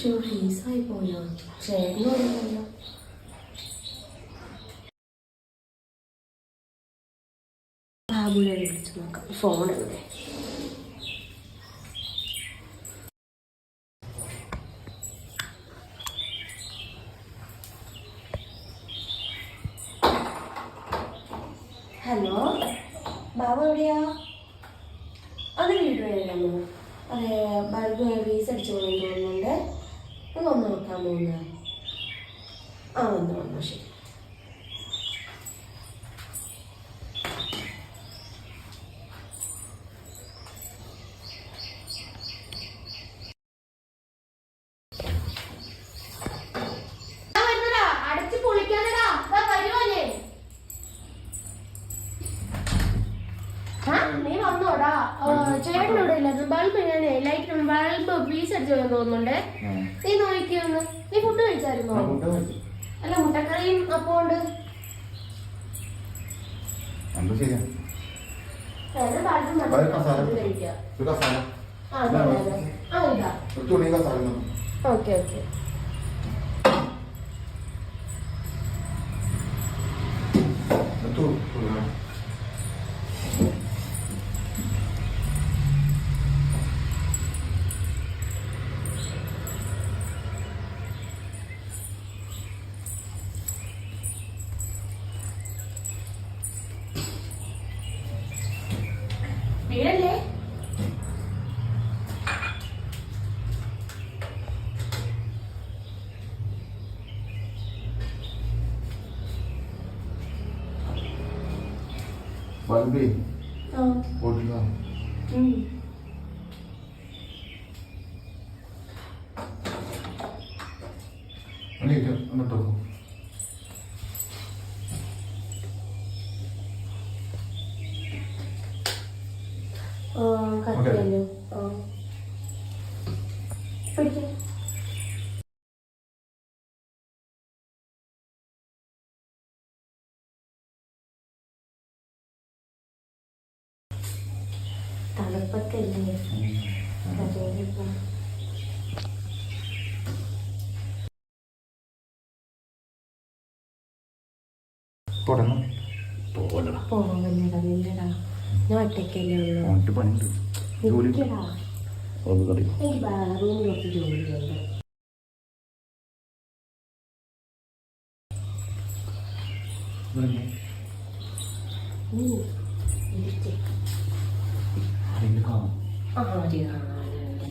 쇼리 사이버요 제 노래요 아무래도 좀 아까 포옹을 해 hello ബാബ എവിടെയാ? അത് വീട് വഴിയാണോ അതെ ബൾബ് ഫീസ് അടിച്ചു പോയി തോന്നുന്നുണ്ട് ഒന്ന് നോക്കാൻ പോകുന്നത് ആ വന്നു വന്നു ശരി. ബൾബ് എങ്ങനെ ലൈറ്റ് ബൾബ് പീസ് അടിച്ചു തോന്നുന്നുണ്ട്. നീ നോക്കിയൊന്ന് നീ ഫുഡ് കഴിച്ചായിരുന്നോ? അല്ല മുട്ടക്കറിയും അപ്പോ ഉണ്ട്. ഓക്കെ വേറെ എന്നിട്ട് എന്നിട്ടോ ആ കത്തിയല്ലോ. ആ. പിടിക്ക്. തണുപ്പത്തല്ലേ അതുകൊണ്ടിപ്പോ തുടങ്ങണം പോകലടാ പോവല്ലടാ. നില്ലടാ ഞാൻ ഒറ്റയ്ക്കല്ലേ ഉള്ളൂ. ഓനിട്ട് പണിയുണ്ട്. ജോലി നിൽക്കടാ ഒന്ന് കളി എനിക്ക് കുറച്ച് ജോലിയുണ്ട് നീ ഇരിക്ക്. അതിന്റെ കാണാം ആദ്യം കാണാനുണ്ട്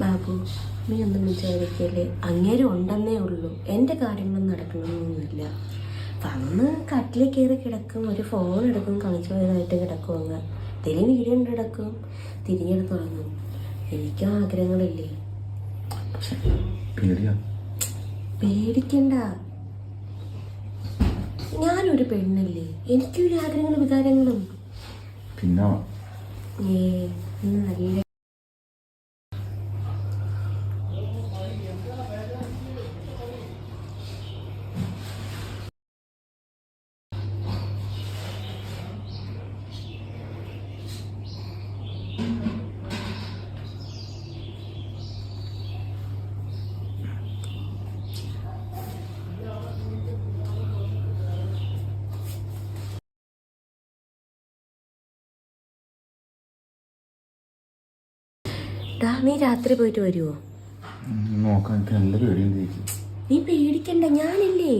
ബാബു നീ ഒന്നും വിചാരിക്കല്ലേ? അങ്ങേരും ഉണ്ടെന്നേ ഉള്ളൂ. എന്റെ കാര്യങ്ങളൊന്നും നടക്കണമെന്നൊന്നുമില്ല. വന്ന് കട്ടിൽ കയറി കിടക്കും. ഒരു ഫോൺ എടുക്കും. കളിച്ചു പോയതായിട്ട് കിടക്കും അങ്ങ് തിരി വീഡിയോ ഉണ്ട് കിടക്കും തിരിഞ്ഞെടുത്ത് തുടങ്ങും എനിക്ക് ആഗ്രഹങ്ങളില്ലേ? പേടിക്കണ്ട. ഞാനൊരു പെണ്ണല്ലേ? എനിക്കൊരു ആഗ്രഹങ്ങളും വികാരങ്ങളും. പിന്നെ ഏ നല്ല ഡാ നീ രാത്രി പോയിട്ട് വരുമോ ഉം, നോക്കാൻ എനിക്ക് നല്ല പേടിയുണ്ട് ചേച്ചി. നീ പേടിക്കണ്ട ഞാനില്ലേ?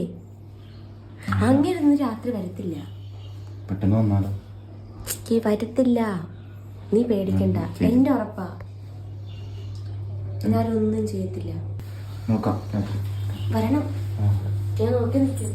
അങ്ങനെ രാത്രി വരത്തില്ല. പെട്ടെന്ന് വന്നാലോ? വരത്തില്ല. നീ പേടിക്കണ്ട. എന്റെ ഉറപ്പാ. ഞാനൊന്നും ചെയ്യത്തില്ല. നോക്കാം വരണം. ഞാൻ നോക്കി നിൽക്കും.